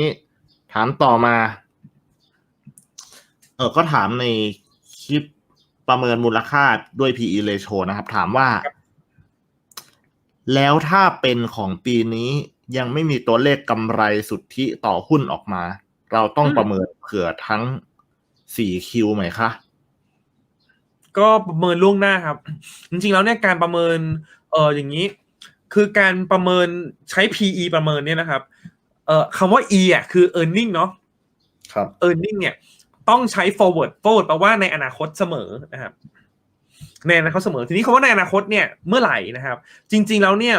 นี้ถามต่อมา เออก็ถามในคลิปประเมินมูลค่าด้วย PE ratio นะครับ ถามว่า แล้วถ้าเป็นของปีนี้ยังไม่มีตัวเลขกำไรสุทธิต่อหุ้นออกมา เราต้องอืมประเมินเผื่อทั้งสี่คิวไหมคะ ก็ประเมินล่วงหน้าครับ จริงๆแล้วเนี่ยการประเมิน เอออย่างนี้ คือการประเมินใช้ PE ประเมินเนี่ยนะครับ เอ่อคำว่า E อะคือ earning เนาะครับ earning เนี่ย ต้องใช้ forward forward แปลว่าในอนาคตเสมอนะครับในอนาคตเสมอ ทีนี้คำว่าในอนาคตเนี่ยเมื่อไหร่นะครับ จริง ๆ แล้วเนี่ย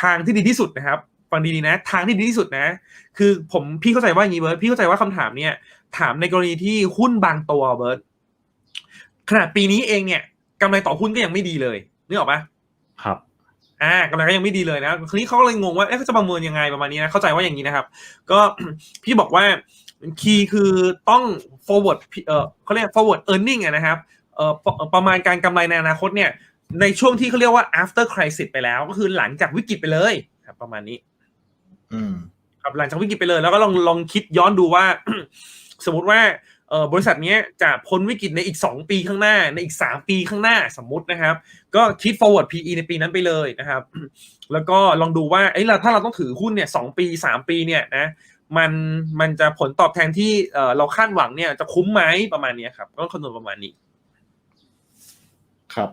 ทางที่ดีที่สุดนะครับฟังดีๆนะ ทางที่ดีที่สุดนะ คือผมพี่เข้าใจว่าอย่างนี้เบิร์ดพี่เข้าใจว่าคำถามเนี่ย ถามในกรณีที่หุ้นบางตัวเบิร์ดขนาดปีนี้เองเนี่ยกำไรต่อหุ้นก็ยังไม่ดีเลยนึกออกปะครับ อ่ากำไรก็ยังไม่ดีเลยนะคราวนี้เขาก็เลยงงว่าเอ๊ะเขาจะประเมินยังไงประมาณนี้นะเข้าใจว่าอย่างนี้นะครับ ก็พี่บอกว่าคีย์คือต้อง forward เออเขาเรียก forward earning อะนะครับเออประประมาณการกำไรในอนาคตเนี่ยในช่วงที่เขาเรียกว่า after crisis ไปแล้ว ก็คือหลังจากวิกฤตไปเลยครับ ประมาณนี้ อืมครับหลังจากวิกฤตไปเลย แล้วก็ลองลองคิดย้อนดูว่า สมมุติว่าเออ บริษัทนี้จะพ้นวิกฤตในอีก 2 ปีข้างหน้า ในอีก 3 ปีข้างหน้าสมมุตินะครับ ก็คิด forward PE ในปีนั้นไปเลยนะครับ แล้วก็ลองดูว่าเอ้ยเราถ้าเราต้องถือหุ้นเนี่ยสปี 3 ปีเนี่ยนะมันมันจะผลตอบแทนที่เเราคาดหวังเนี่ยจะคุ้มไหมประมาณนี้ครับก็คำนวณประมาณนี้ ครับ